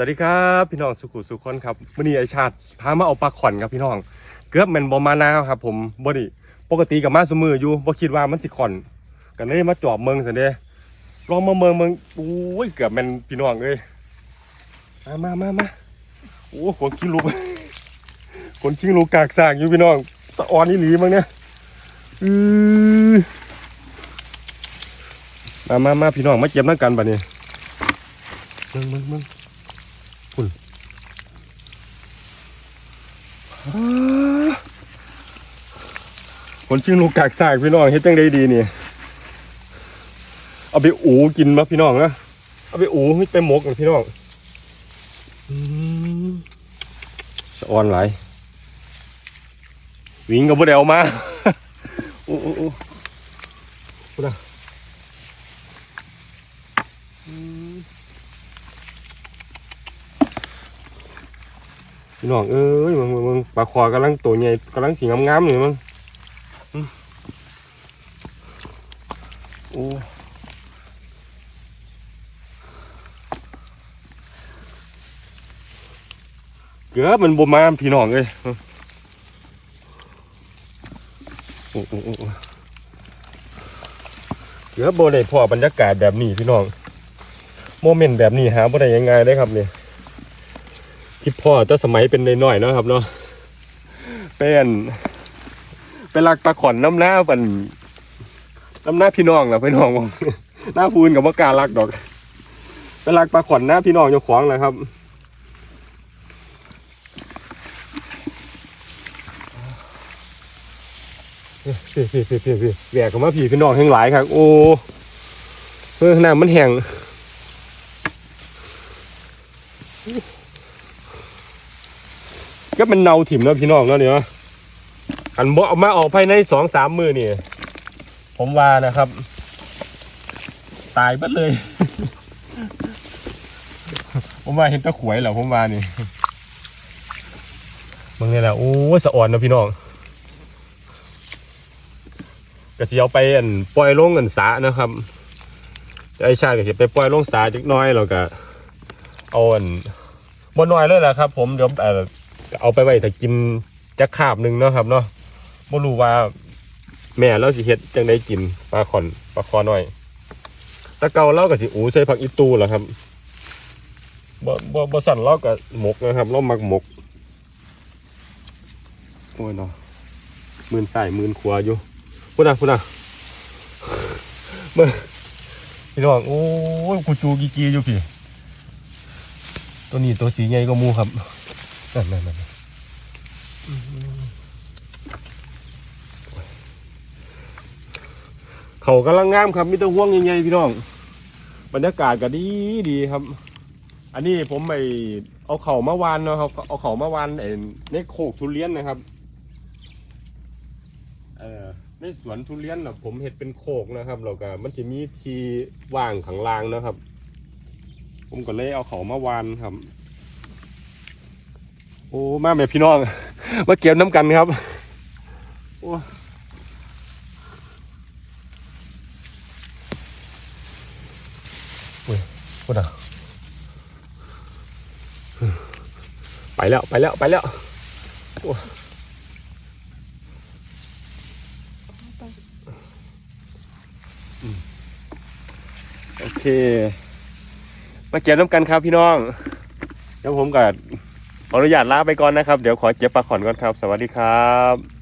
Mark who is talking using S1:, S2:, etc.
S1: สวัสดีครับพี่น้องสุขุสุขคนครับวันนี้ไอชาติพามาเอาปลาขอนครับพี่น้อง เกือบแมันบอมานาครับผมบ่ไดิปกติกับมาสมืออยู่บ่คิดว่ามันสิขอนกันเลยมาจอบเมืองสันเดลองมาเมืองเมืองโอ้ยเกือบแมันพี่น้องเลยมามามามาโอ้คนขี้ลูกคนขี้ลูกกากสางอยู่พี่น้องสะออนนี่หลีมั้งเนี่ยอือมามามาพี่น้องมาเก็บนั่งกันบัดนี้เมืองเมืองเมือง คนชื่อลูกกากสากพี่น้องเฮ็ดจังได้ดีนี่ เอาไปอูกินมาพี่น้องนะเอาไปอูให้ไปหมกกันพี่น้องอืมสะออนหลายวิ่งกับบ่ได้เอามาโอ้โอ้โอ้พูดนะอื พี่น้องเอ้ยมึงมึงปลาคอกำลังตัวใหญ่กำลังสีงามๆอยู่มึงโอ้เกือบมันบ่มาพี่น้องเลยโอ้โอ้โอ้เกือบบ่ได้พอบรรยากาศแบบนี้พี่น้อง โมเมนต์แบบนี้หาบ่ได้ยังไงได้ครับเนี่ย ที่พ่อแตั้สมัยเป็นน้อยๆเนาะครับเนาะเป็นเป็นลักตะขอนน้ำหน้าเป็นน้ำหน้าพี่น้องแหละพี่น้องผมหน้าพูนกับว่ากล้ารักดอก เป็นรักปลาขวัญหน้าพี่น้องเจ้าของเลยครับพี่พี่พี่พี่พี่แหวกกับมาพี่พี่น้องแห่งหลายครับ โอ้เออน้ำมันแห้ง ก็เป็นเนาถิ่มแล้วพี่น้องแล้วเนี่ยอันบ่เอามาออกภายในสองสามมือนี่ผมว่านะครับ ตายบัดเลย ผมว่าเห็นตะขวยเหรอผมว่านี่มึงนี่แหละโอ้สะอ่อนนะพี่น้องก็จะเอาไปอันปล่อยลงอันสานะครับไอชาติก็จะไปปล่อยลงสาจักน้อยแล้วก็เอาอันบนน้อยเลยแหละครับ ผมเดี๋ยว เอ่อเอาไปไว้ถ้ากินจักคาบหนึ่งเนาะครับเนาะไม่รู้ว่า แม่เราสิเฮ็ดจังได้กินปลาขอนปลาคอน้อยตะเกาเราก็สิอูใส่ผักอีตูแหละครับบ่บ่บ่สั่นเราก็หมกนะครับเรามักหมกโอ้ยเนาะมือนใส่มือนขวาอยู่พูดนะพูดนะเมื่อพี่น้องโอ้ยกูจูกีกีอยู่พี่ ตัวนี้ตัวสีใหญ่ก็มูครับ นั่นนั่นนั่นเขากำลังงามครับมีแต่ห่วงใหญ่ๆพี่น้อง บรรยากาศก็ดีดีครับ อันนี้ผมไปเอาเข่ามาวานเนาะครับเอาเข่ามาวานไอ้ในโคกทุเรียนนะครับ เอ่อในสวนทุเรียนนะผมเห็ดเป็นโคกนะครับแล้วก็มันจะมีทีว่างขังลางนะครับ ผมก็เลยเอาเขามาวานครับ โอ้มาแม่พี่น้องมาเก็บน้ำกันครับโอ้พูดอะไปแล้วไปแล้วไปแล้วโอ้อืมโอเค มาเก็บน้ำกันครับพี่น้อง เดี๋ยวผมกับ ขออนุญาตลาไปก่อนนะครับ เดี๋ยวขอเจ็บปลาขอนก่อนครับ สวัสดีครับ